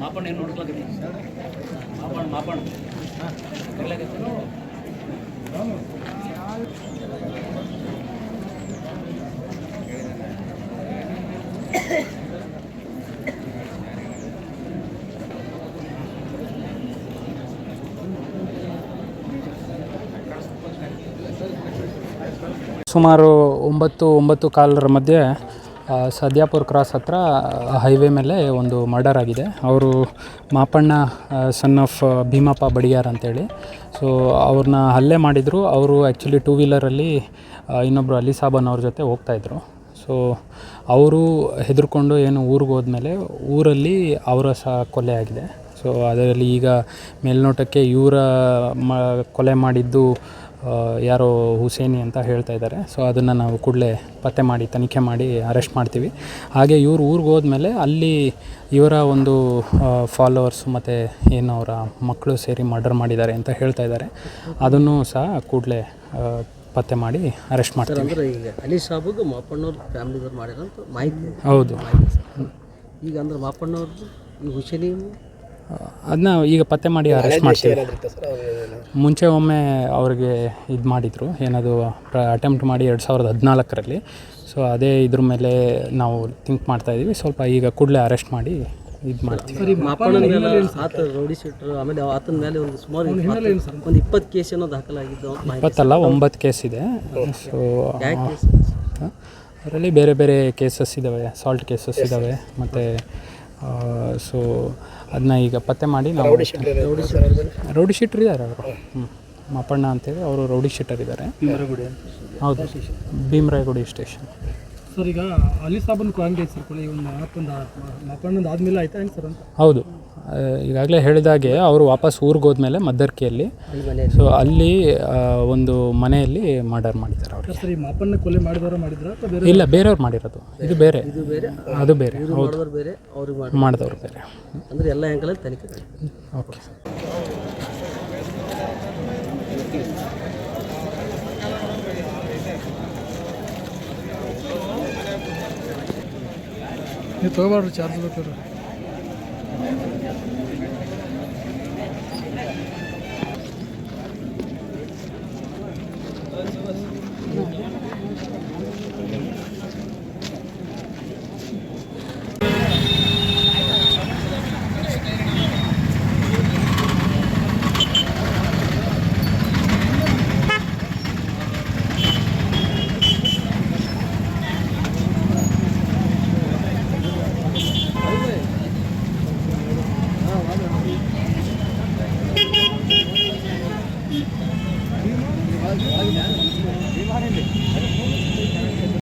ಮಾಪಣ್ಣ ಏನು ನೋಡ್ಕೊಳಕ್ಕೆ ಮಾಪಣ್ಣ ಮಾಪಣ್ಣ. Thank ಸುಮಾರು ಒಂಬತ್ತು ಒಂಬತ್ತು ಕಾಲರ ಮಧ್ಯೆ ಸದ್ಯಾಪುರ ಕ್ರಾಸ್ ಹತ್ರ ಹೈವೇ ಮೇಲೆ ಒಂದು ಮರ್ಡರ್ ಆಗಿದೆ. ಅವರು ಮಾಪಣ್ಣ ಸನ್ ಆಫ್ ಭೀಮಪ್ಪ ಬಡಿಯಾರ್ ಅಂತೇಳಿ. ಸೊ ಅವ್ರನ್ನ ಹಲ್ಲೆ ಮಾಡಿದರು. ಅವರು ಆ್ಯಕ್ಚುಲಿ ಟೂ ವೀಲರಲ್ಲಿ ಇನ್ನೊಬ್ಬರು ಅಲಿ ಸಾಬನ್ ಅವ್ರ ಜೊತೆ ಹೋಗ್ತಾಯಿದ್ರು ಸೊ ಅವರು ಹೆದರ್ಕೊಂಡು ಏನು ಊರಿಗೆ ಹೋದ್ಮೇಲೆ ಊರಲ್ಲಿ ಅವರ ಸಹ ಕೊಲೆ ಆಗಿದೆ. ಸೊ ಅದರಲ್ಲಿ ಈಗ ಮೇಲ್ನೋಟಕ್ಕೆ ಇವರ ಮ, ಕೊಲೆ ಮಾಡಿದ್ದು ಯಾರೋ ಹುಸೇನಿ ಅಂತ ಹೇಳ್ತಾ ಇದ್ದಾರೆ. ಸೊ ಅದನ್ನು ನಾವು ಕೂಡಲೇ ಪತ್ತೆ ಮಾಡಿ ತನಿಖೆ ಮಾಡಿ ಅರೆಸ್ಟ್ ಮಾಡ್ತೀವಿ. ಹಾಗೆ ಇವರು ಊರಿಗೆ ಹೋದ್ಮೇಲೆ ಅಲ್ಲಿ ಇವರ ಒಂದು ಫಾಲೋವರ್ಸ್ ಮತ್ತು ಏನು ಅವರ ಮಕ್ಕಳು ಸೇರಿ ಮರ್ಡರ್ ಮಾಡಿದ್ದಾರೆ ಅಂತ ಹೇಳ್ತಾ ಇದ್ದಾರೆ. ಅದನ್ನು ಸಹ ಕೂಡಲೇ ಪತ್ತೆ ಮಾಡಿ ಅರೆಸ್ಟ್ ಮಾಡ್ತಾರೆ ಅಂದ್ರೆ ಈಗ ಅಲಿ ಸಾಬಗ್ ಮಾಪಣ್ಣವ್ರ ಫ್ಯಾಮಿಲಿದವ್ರು ಮಾಡ್ಯಾರಂತ ಮಾಹಿತಿ. ಹೌದು. ಈಗ ಅಂದ್ರೆ ಮಾಪಣ್ಣವ್ರದ್ದು ಈ ಹುಸೇನಿ ಅದನ್ನ ಈಗ ಪತ್ತೆ ಮಾಡಿ ಅರೆಸ್ಟ್ ಮಾಡ್ತೀವಿ. ಮುಂಚೆ ಒಮ್ಮೆ ಅವ್ರಿಗೆ ಇದು ಮಾಡಿದರು. ಏನದು ಅಟೆಂಪ್ಟ್ ಮಾಡಿ ಎರಡು ಸಾವಿರದ ಹದಿನಾಲ್ಕರಲ್ಲಿ. ಸೊ ಅದೇ ಇದ್ರ ಮೇಲೆ ನಾವು ಥಿಂಕ್ ಮಾಡ್ತಾ ಇದ್ದೀವಿ ಸ್ವಲ್ಪ ಈಗ ಕೂಡಲೇ ಅರೆಸ್ಟ್ ಮಾಡಿ ಇದು ಮಾಡ್ತೀವಿ. ಆಮೇಲೆ ಆತನ ಮೇಲೆ ಒಂದು ಸುಮಾರು ಒಂದು ಇಪ್ಪತ್ತು ಕೇಸ್ ಏನೋ ದಾಖಲಾಗಿದ್ದು ಇಪ್ಪತ್ತಲ್ಲ ಒಂಬತ್ತು ಕೇಸ್ ಇದೆ. ಸೊ ಅದರಲ್ಲಿ ಬೇರೆ ಬೇರೆ ಕೇಸಸ್ ಇದ್ದಾವೆ ಸಾಲ್ಟ್ ಕೇಸಸ್ ಇದ್ದಾವೆ ಮತ್ತು ಸೊ ಅದನ್ನ ಈಗ ಪತ್ತೆ ಮಾಡಿ ನಾವು ರೌಡಿ ಶೀಟರ್ ಇದ್ದಾರೆ. ಅವರು. ಹ್ಞೂ ಮಾಪಣ್ಣ ಅಂತೇಳಿ ಅವರು ರೌಡಿ ಶೀಟರ್ ಇದ್ದಾರೆ. ಹೌದು. ಭೀಮರಾಯಗುಡಿ ಸ್ಟೇಷನ್. ಸರ್ ಈಗ ಅಲಿ ಸಾಬನ್ ಕಾಂಗ್ರೆಸ್ ಸರ್ ಕೊಲೆ ಒಂದು ಮಾಪಂದ ಮಾಪಣ್ಣಂದು ಆದ್ಮೇಲೆ ಆಯ್ತಾ ಸರ್ ಅಂತ? ಹೌದು. ಈಗಾಗಲೇ ಹೇಳಿದಾಗೆ ಅವರು ವಾಪಸ್ ಊರಿಗೆ ಹೋದ್ಮೇಲೆ ಮದ್ದರ್ಕಿಯಲ್ಲಿ. ಸೊ ಅಲ್ಲಿ. ಒಂದು ಮನೆಯಲ್ಲಿ ಮರ್ಡರ್ ಮಾಡಿದ್ದಾರೆ ಅವರು ಸರ್ ಈ ಮಾಪನ್ನ ಕೊಲೆ ಮಾಡಿದವರು ಮಾಡಿದ್ರ ಅಥವಾ ಬೇರೆ ಇಲ್ಲ ಬೇರೆಯವ್ರು ಮಾಡಿರೋದು. ಇದು ಬೇರೆ. ಬೇರೆ. ಅದು ಬೇರೆ. ಹೌದು. ಮಾಡಿದವ್ರು ಬೇರೆ ಅವ್ರಿಗೆ ಮಾಡಿ ಮಾಡಿದವ್ರು ಬೇರೆ. ಅಂದ್ರೆ ಎಲ್ಲ ಆ್ಯಂಗಲಲ್ಲಿ ತನಿಖೆ ನಡೀತದೆ. ಓಕೆ ನೀವು ತೊಗೊಬಾರ್ದು ಚಾರ್ಜ್ ಬೇಕಾದ್ರೆ. やった!ありがとうございます。